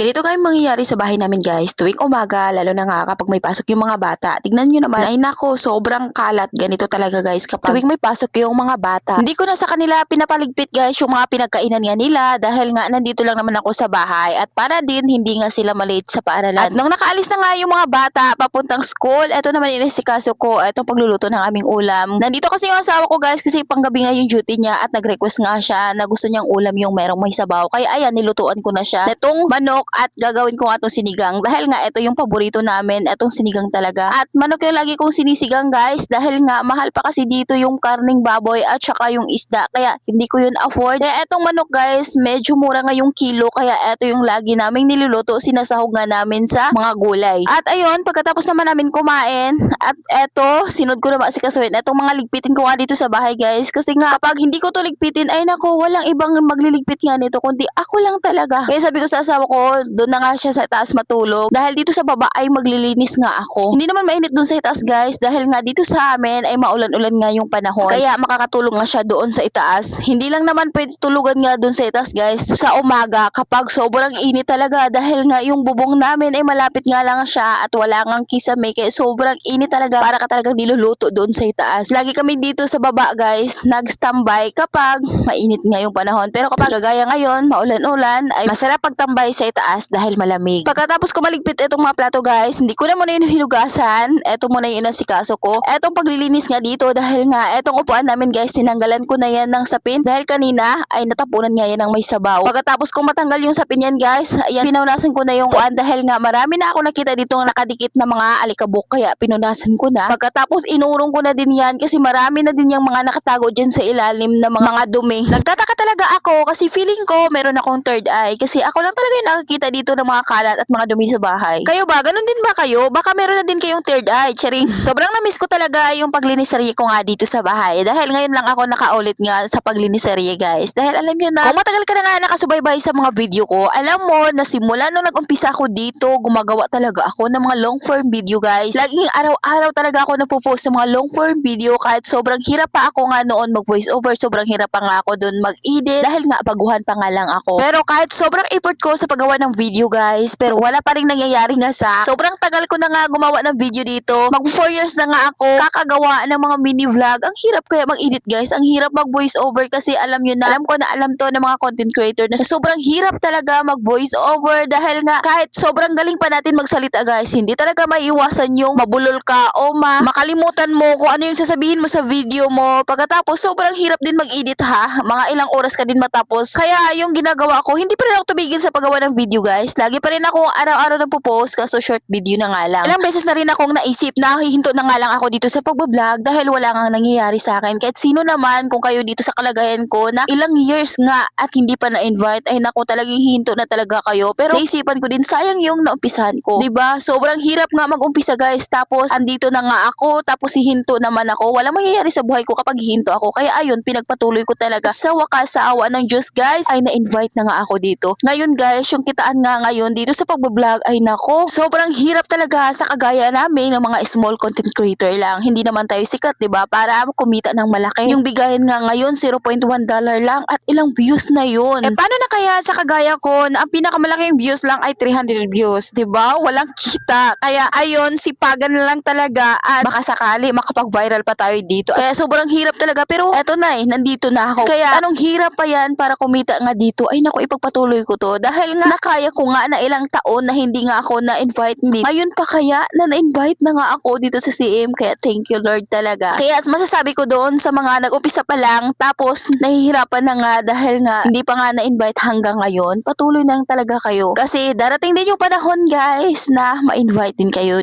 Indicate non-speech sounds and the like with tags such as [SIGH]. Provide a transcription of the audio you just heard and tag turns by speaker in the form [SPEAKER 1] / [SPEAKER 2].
[SPEAKER 1] Ganito nga yung mangyayari sa bahay namin guys. Tuwing umaga, lalo na nga kapag may pasok yung mga bata. Tignan nyo naman, ay nako, sobrang kalat. Ganito talaga guys kapag tuwing may pasok yung mga bata. Hindi ko na sa kanila pinapaligpit guys yung mga pinagkainan nga nila dahil nga nandito lang naman ako sa bahay at para din hindi nga sila malate sa paaralan. At nung nakaalis na nga yung mga bata papuntang school, eto naman inisikaso ko, etong pagluluto ng aming ulam. Nandito kasi yung asawa ko guys kasi panggabi nga yung duty niya at nag-request nga siya na gusto niyang ulam yung merong may sabaw. Kaya ayan, nilutuan ko na siya. Netong manok at gagawin ko nga itong sinigang. Dahil nga ito yung paborito namin, itong sinigang talaga. At manok yung lagi kong sinisigang guys dahil nga mahal pa kasi dito yung karning baboy at saka yung isda. Kaya hindi ko yun afford. Kaya etong manok guys, medyo mura nga yung kilo. Kaya ito yung lagi naming niluluto. Sinasahog nga namin sa mga gulay. At ayun, pagkatapos naman namin kumain, at eto, sinod ko na ba si Kasuin. Etong mga ligpitin ko nga dito sa bahay guys. Kasi nga, kapag hindi ko to ligpitin, ay nako, walang ibang magliligpit nga nito, kundi ako lang talaga. Kaya sabi ko sa asawa ko, doon na nga siya sa taas matulog. Dahil dito sa baba ay maglilinis nga ako. Hindi naman mainit doon sa itaas guys. Dahil nga dito sa amin ay maulan-ulan nga yung panahon. Kaya makakatulong nga siya doon sa itaas. Hindi lang naman pwede tulugan nga doon sa itaas guys. Sa umaga kapag sobrang init talaga. Dahil nga yung bubong namin ay malapit nga lang siya at wala nga kisame. Kaya sobrang init talaga para ka talagang niluluto doon sa itaas. Lagi kami dito sa baba guys, nag-standby kapag mainit nga yung panahon. Pero kapag kagaya ngayon, maulan-ulan, ay masarap pagtambay sa itaas dahil malamig. Pagkatapos ko maligpit itong mga plato guys, hindi ko na muna yun hinugasan. Ito muna yung inasikaso ko. Etong paglilinis nga dito dahil nga etong upuan namin guys, tinanggalan ko na yan ng sapin dahil kanina ay natapunan nga yan ng may sabaw. Pagkatapos kong matanggal yung sapin yan guys, ayan, pinaunasan ko na yung upuan dahil nga marami na ako nakita dito nakadikit na mga alikabok kaya pinunasan ko na. Pagkatapos inurong ko na din yan kasi marami na din yung mga nakatago dyan sa ilalim na mga, mga dumi. Nagtataka talaga ako kasi feeling ko meron akong third eye kasi ako lang talaga yung dito ng mga kalat at mga dumi sa bahay. Kayo ba? Ganun din ba kayo? Baka meron na din kayong third eye. Charing. [LAUGHS] Sobrang na-miss ko talaga yung paglinisarye ko nga dito sa bahay. Dahil ngayon lang ako nakaulit nga sa paglinisarye guys. Dahil alam nyo na, kung matagal ka na nga nakasubaybay sa mga video ko, alam mo na simula nung nag-umpisa ako dito, gumagawa talaga ako ng mga long form video guys. Laging araw-araw talaga ako nagpo-post ng mga long form video kahit sobrang hirap pa ako nga noon mag voice over, sobrang hirap pa nga ako doon mag-edit dahil nga baguhan pa nga lang ako. Pero kahit sobrang effort ko sa paggawa ng video guys, pero wala pa rin nangyayari nga sa sobrang tagal ko na nga gumawa ng video dito. Mag 4 years na nga ako kakagawa ng mga mini vlog. Ang hirap kaya mag-edit guys. Ang hirap mag voice over kasi alam nyo na, alam ko na alam to ng mga content creator na sobrang hirap talaga mag voice over dahil nga kahit sobrang galing pa natin magsalita guys, hindi talaga maiiwasan yung mabulol ka o ma makalimutan mo kung ano yung sasabihin mo sa video mo. Pagkatapos sobrang hirap din mag-edit ha. Mga ilang oras ka din matapos. Kaya yung ginagawa ko, hindi pa rin ako tumigil sa paggawa ng video guys. Lagi pa rin ako araw-araw nagpo-post kaso short video na nga lang. Ilang beses na rin akong naisip na hihinto na nga lang ako dito sa pagbablog dahil wala nga nangyayari sa akin. Kahit sino naman kung kayo dito sa kalagayan ko na ilang years nga at hindi pa na-invite ay naku talagang hihinto na talaga kayo. Pero naisipan ko din sayang yung naumpisahan ko. ba? Sobrang hirap nga mag-umpisa guys. Tapos andito na nga ako tapos hihinto naman ako. Walang mangyayari sa buhay ko kapag hihinto ako. Kaya ayun, pinagpatuloy ko talaga. Sa wakas sa awa ng Diyos guys ay na-invite na nga ako dito. Ngayon guys, yung kitaan nga ngayon dito sa pagbablog ay nako, sobrang hirap talaga sa kagaya namin ng mga small content creator lang. Hindi naman tayo sikat, 'di ba? Para kumita ng malaki. Yung bigayan nga ngayon 0.1 dollar lang at ilang views na yun. Eh paano na kaya sa kagaya ko na ang pinakamalaking views lang ay 300 views, 'di ba? Walang kita. Kaya ayun, sipagan na lang talaga at baka sakali makapag-viral pa tayo dito. Kaya sobrang hirap talaga pero eto na eh, nandito na ako. Kaya anong hirap pa yan para kumita nga dito? Ay naku, ipagpatuloy ko to. Dahil nga nakaya ko nga na ilang taon na hindi nga ako na-invite. Hindi. Ngayon pa kaya na na-invite na nga ako dito sa CM. Kaya thank you Lord talaga. Kaya masasabi ko doon sa mga nag-upisa pa lang tapos nahihirapan na nga dahil nga hindi pa nga na-invite hanggang ngayon. Patuloy na lang talaga kayo. Kasi darating din yung panahon guys na ma-invite din kayo